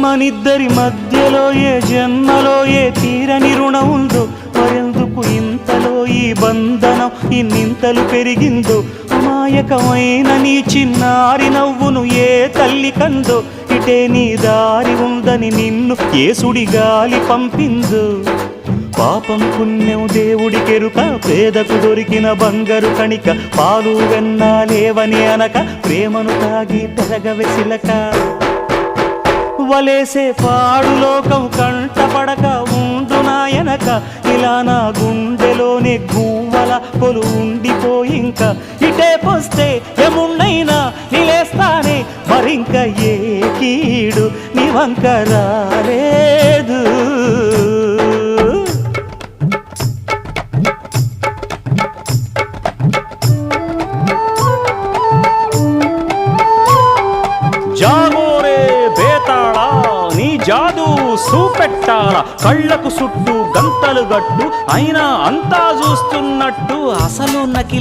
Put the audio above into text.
మనిద్దరి మధ్యలో ఏ జన్మలో ఏ తీరని రుణం ఉందో మరెందుకు ఇంతలో ఈ బంధనం ఇన్నింతలు పెరిగిందో? అమాయకమైన నీ చిన్నారి నవ్వును ఏ తల్లి కందో? ఇటే నీ దారి ఉందని నిన్ను ఏసుడి గాలి పంపిందో? పాపం పుణ్యం దేవుడి కెరుక పేదకు దొరికిన బంగారు కణిక పాలు వెన్నా లేవని అనక ప్రేమను తాగి పెరగవెసిలక వలేసే పాడులోకం కంటపడక ఉండు నాయనక. ఇలా నా గుండెలోనే గువ్వల కొలు ఉండిపోయింక ఇటే పోస్తే ఎమున్నైనా నిలేస్తానే మరింక ఏ కీడు నీ జాదు సూపెట్టాల కళ్ళకు సుట్టు గంతలు గట్టు అయినా అంతా చూస్తున్నట్టు అసలు నకి